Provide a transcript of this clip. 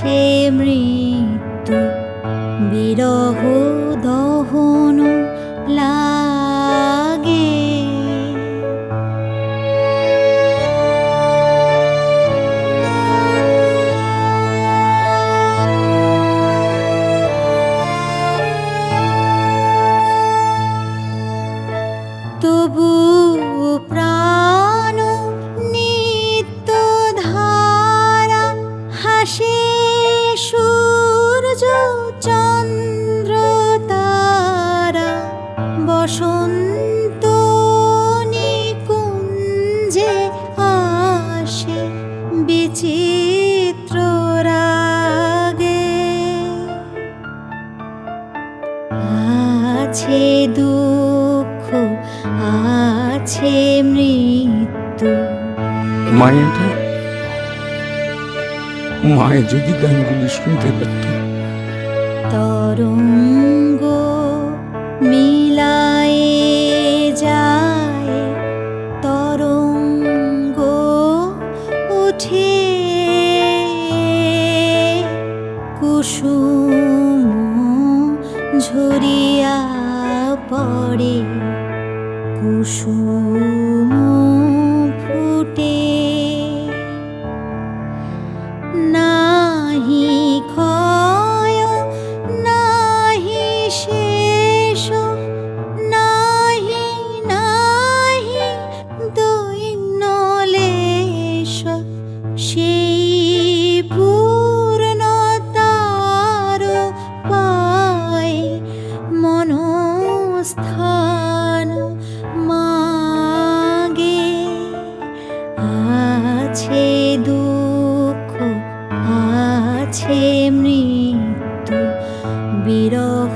আছে মৃত্যু। বিরহ দহন লাগে। তবু বিচিত্র রাগে আছে দুঃখ আছে মৃত্যু। মায়েরা মায়ে যদি গানগুলি শুনতে পারত। তরঙ্গ মিলায়ে যায় তরঙ্গ উঠে কুসুম ঝরিয়া পড়ে। কুসুম ফুটে। নাহি ক্ষয় মনস্থান মাগে। আছে দুঃখ আছে মৃত্যু বিরহ